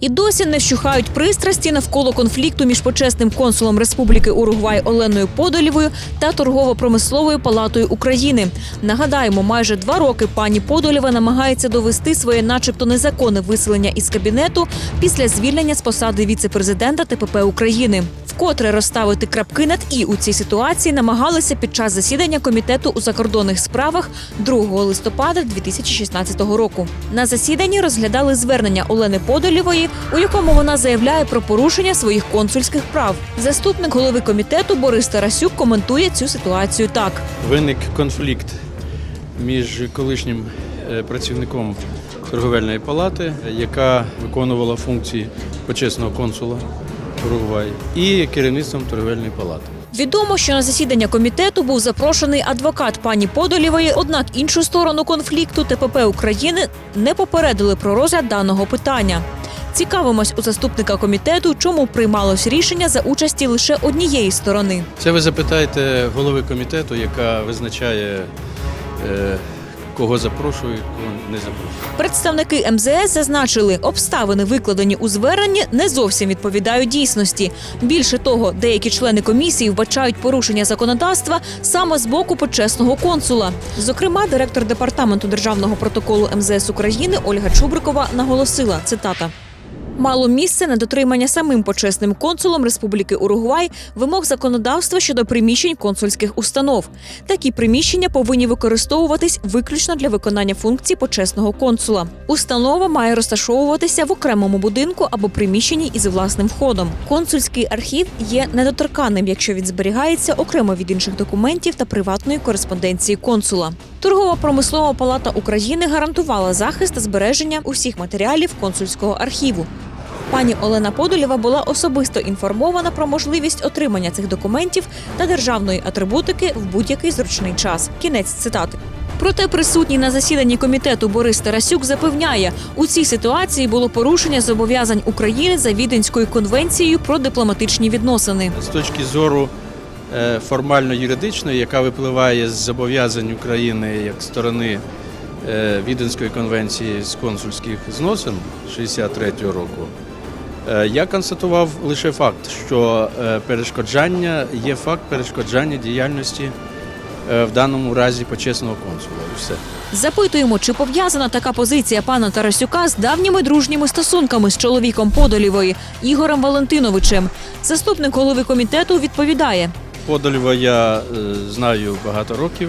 І досі не вщухають пристрасті навколо конфлікту між почесним консулом Республіки Уругвай Оленою Подолєвою та торгово-промисловою палатою України. Нагадаємо, майже два роки пані Подолєва намагається довести своє, начебто, незаконне виселення із кабінету після звільнення з посади віце-президента ТПП України. Вкотре розставити крапки над і у цій ситуації намагалися під час засідання комітету у закордонних справах 2 листопада 2016 року. На засіданні розглядали звернення Олени Подолєвої, у якому вона заявляє про порушення своїх консульських прав. Заступник голови комітету Борис Тарасюк коментує цю ситуацію так. Виник конфлікт між колишнім е, працівником торговельної палати, яка виконувала функції почесного консула Уругвай, і керівництвом торговельної палати. Відомо, що на засідання комітету був запрошений адвокат пані Подолєвої, однак іншу сторону конфлікту ТПП України не попередили про розгляд даного питання. Цікавимось у заступника комітету, чому приймалось рішення за участі лише однієї сторони. Це ви запитаєте голови комітету, яка визначає, е, кого запрошують, кого не запрошують. Представники МЗС зазначили, обставини, викладені у зверненні, не зовсім відповідають дійсності. Більше того, деякі члени комісії вбачають порушення законодавства саме з боку почесного консула. Зокрема, директор департаменту державного протоколу МЗС України Ольга Чубрикова наголосила цитата. Мало місце на дотримання самим почесним консулом Республіки Уругвай вимог законодавства щодо приміщень консульських установ. Такі приміщення повинні використовуватись виключно для виконання функцій почесного консула. Установа має розташовуватися в окремому будинку або приміщенні із власним входом. Консульський архів є недоторканним, якщо він зберігається окремо від інших документів та приватної кореспонденції консула. Торгово-промислова палата України гарантувала захист та збереження усіх матеріалів консульського архіву. Пані Олена Подолєва була особисто інформована про можливість отримання цих документів та державної атрибутики в будь-який зручний час. Кінець цитати. Проте присутній на засіданні комітету Борис Тарасюк запевняє, у цій ситуації було порушення зобов'язань України за Віденською конвенцією про дипломатичні відносини. З точки зору е, формально-юридичної, яка випливає з зобов'язань України як сторони е, Віденської конвенції з консульських зносин 63-го року, я констатував лише факт, що е, перешкоджання є факт перешкоджання діяльності е, в даному разі почесного консула. І все. Запитуємо, чи пов'язана така позиція пана Тарасюка з давніми дружніми стосунками з чоловіком Подолєвої Ігорем Валентиновичем. Заступник голови комітету відповідає. Подолєва я е, знаю багато років.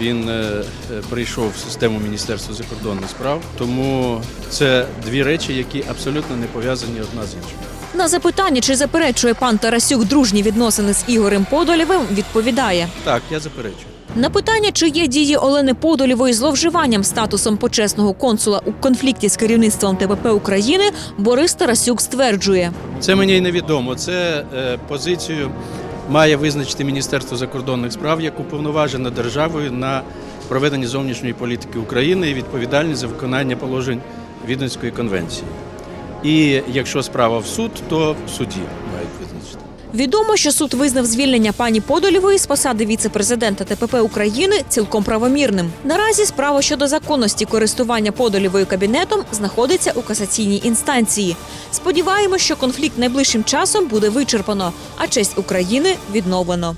Він е, е, прийшов в систему Міністерства закордонних справ, тому це дві речі, які абсолютно не пов'язані одна з іншою. На запитання, чи заперечує пан Тарасюк дружні відносини з Ігорем Подолєвим, відповідає. Так, я заперечую. На питання, чи є дії Олени Подолєвої зловживанням статусом почесного консула у конфлікті з керівництвом ТПП України, Борис Тарасюк стверджує. Це мені й невідомо. Це е, позицію має визначити Міністерство закордонних справ як уповноважена державою на проведення зовнішньої політики України і відповідальність за виконання положень Віденської конвенції. І якщо справа в суд, то в суді. Відомо, що суд визнав звільнення пані Подолєвої з посади віце-президента ТПП України цілком правомірним. Наразі справа щодо законності користування Подолєвою кабінетом знаходиться у касаційній інстанції. Сподіваємось, що конфлікт найближчим часом буде вичерпано, а честь України відновлено.